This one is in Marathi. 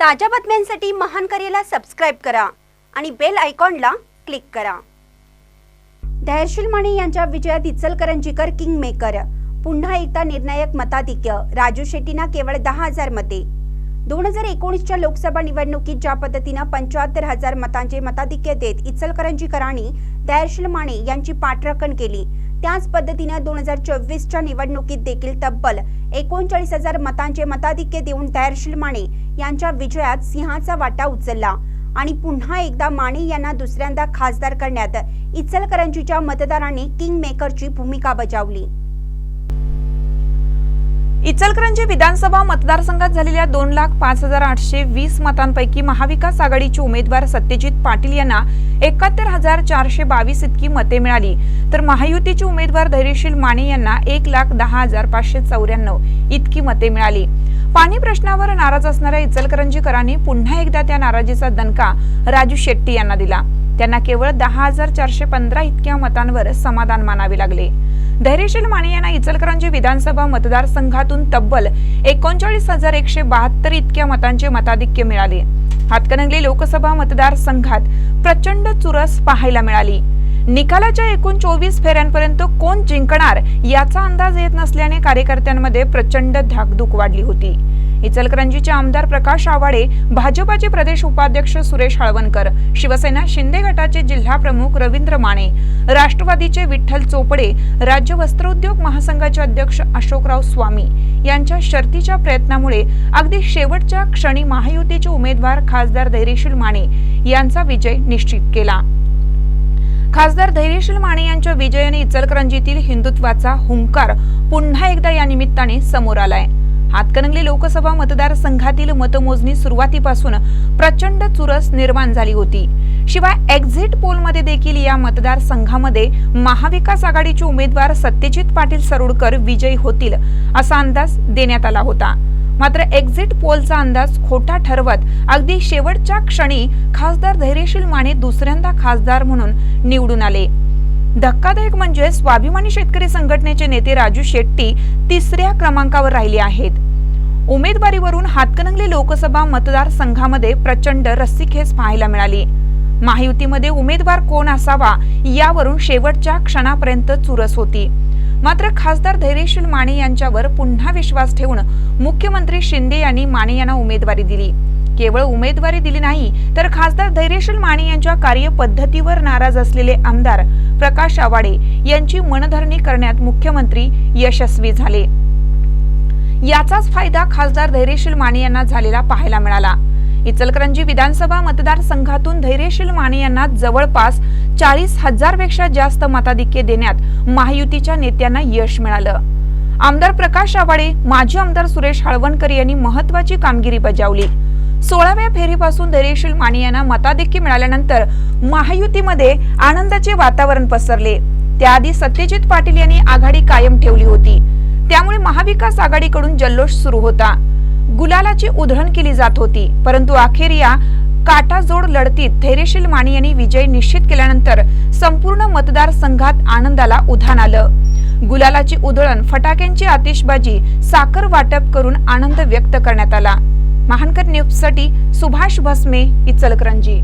ताज्या बातम्यांसाठी महान करेला सबस्क्राईब करा आणि बेल आयकॉनला क्लिक करा. धैर्यशील माने यांच्या विजयात इचलकरंजीकर किंग मेकर पुन्हा एकदा निर्णायक मताधिक्य. राजू शेट्टींना केवळ दहा हजार मते. दोन हजार एकोणीसच्या लोकसभा निवडणुकीत ज्या पद्धतीनं पंच्याहत्तर हजार मतांचे मताधिक्य देत इचलकरंजीकरांनी दयाशील माने यांची पाठराखण केली त्याच पद्धतीनं दोन हजार चोवीसच्या निवडणुकीत देखील तब्बल एकोणचाळीस हजार मतांचे मताधिक्य देऊन दयाशील माने यांच्या विजयात सिंहाचा वाटा उचलला. आणि पुन्हा एकदा माने यांना दुसऱ्यांदा खासदार करण्यात इचलकरंजीच्या मतदारांनी किंग मेकरची भूमिका बजावली. इचलकरंजी विधानसभा मतदारसंघात झालेल्या दोन लाख पाच हजार आठशे वीस मतांपैकी महाविकास आघाडीचे उमेदवार सत्यजित पाटील यांना एकाहत्तर हजार चारशे बावीस इतकी मते मिळाली. तर महायुतीचे उमेदवार धैर्यशील माने यांना एक लाख दहा हजार पाचशे चौऱ्याण्णव इतकी मते मिळाली. पाणी प्रश्नावर नाराज असणाऱ्या इचलकरंजीकरांनी पुन्हा एकदा त्या नाराजीचा दणका राजू शेट्टी यांना दिला. त्यांना केवळ दहा हजार चारशे पंधरा इतक्या मतांवर समाधान मानावे लागले. धैर्यशील माने यांना इचलकरंजी विधानसभा मतदारसंघातून तब्बल एकोणचाळीस हजार एकशे बहात्तर इतक्या मतांचे मताधिक्य मिळाले. हातकणंगले लोकसभा मतदारसंघात प्रचंड चुरस पाहायला मिळाली. निकालाच्या एकूण चोवीस फेऱ्यांपर्यंत कोण जिंकणार याचा अंदाज येत नसल्याने कार्यकर्त्यांमध्ये प्रचंड धाकधूक वाढली होती. इचलकरंजीचे आमदार प्रकाश आवाडे भाजपाचे प्रदेश उपाध्यक्ष सुरेश हळवणकर शिवसेना शिंदे गटाचे जिल्हा प्रमुख रवींद्र माने राष्ट्रवादीचे विठ्ठल चोपडे राज्य वस्त्रोद्योग महासंघाचे अध्यक्ष अशोकराव स्वामी यांच्या शर्तीच्या प्रयत्नामुळे अगदी शेवटच्या क्षणी महायुतीचे उमेदवार खासदार धैर्यशील माने यांचा विजय निश्चित केला. खासदार धैर्यशील माने यांच्या विजयाने इचलकरंजीतील हिंदुत्वाचा हुंकार पुन्हा एकदा या निमित्ताने समोर आलाय. हातकणंगले लोकसभा मतदारसंघातील मतमोजणी सुरुवातीपासून प्रचंड चुरस निर्माण झाली होती. शिवाय एक्झिट पोलमध्ये देखील या मतदारसंघामध्ये महाविकास आघाडीचे उमेदवार सत्यजित पाटील सरोडकर विजयी होतील असा अंदाज देण्यात आला होता. मात्र एक्झिट पोलचा अंदाज खोटा ठरवत अगदी शेवटच्या क्षणी खासदार धैर्यशील माने दुसऱ्यांदा खासदार म्हणून निवडून आले. धक्कादायक म्हणजे स्वाभिमानी शेतकरी संघटनेचे नेते राजू शेट्टी तिसऱ्या क्रमांकावर राहिले आहेत. उमेदवारीवरून हातकणंगले लोकसभा मतदारसंघामध्ये प्रचंड रस्सीखेच पाहायला मिळाली. महायुतीमध्ये उमेदवार कोण असावा यावरून शेवटच्या क्षणापर्यंत चुरस होती. मात्र खासदार धैर्यशील माने यांच्यावर पुन्हा विश्वास ठेवून मुख्यमंत्री शिंदे यांनी माने यांना उमेदवारी दिली. केवळ उमेदवारी दिली नाही तर खासदार धैर्यशील माने यांच्या कार्यपद्धतीवर नाराज असलेले आमदार प्रकाश आवाडे यांची मनधरणी करण्यात मुख्यमंत्री यशस्वी झाले. याचाच फायदा खासदार धैर्यशील माने यांना झालेला पाहायला मिळाला. इचलकरंजी विधानसभा मतदारसंघातून धैर्यशील माने यांना जवळपास चाळीस हजारपेक्षा जास्त मताधिक्य देण्यात महायुतीच्या नेत्यांना यश मिळालं. आमदार प्रकाश आवाडे माजी आमदार सुरेश हळवणकर यांनी महत्वाची कामगिरी बजावली. सोळाव्या फेरीपासून धैर्यशील माने यांना मताधिक्य मिळाल्यानंतर महायुतीमध्ये आनंदाचे वातावरण पसरले. त्याआधी सत्यजित पाटील यांनी आघाडी कायम ठेवली होती. त्यामुळे महाविकास आघाडीकडून जल्लोष सुरू होता. गुलालाची उधळण केली जात होती परंतु अखेर या काटाजोड लढतीत धैर्यशील माने यांनी विजय निश्चित केल्यानंतर संपूर्ण मतदारसंघात आनंदाला उधाण आलं. गुलालाची उधळण फटाक्यांची आतिषबाजी साखर वाटप करून आनंद व्यक्त करण्यात आला. महानकर न्यूजसाठी सुभाष भस्मे इचलकरंजी.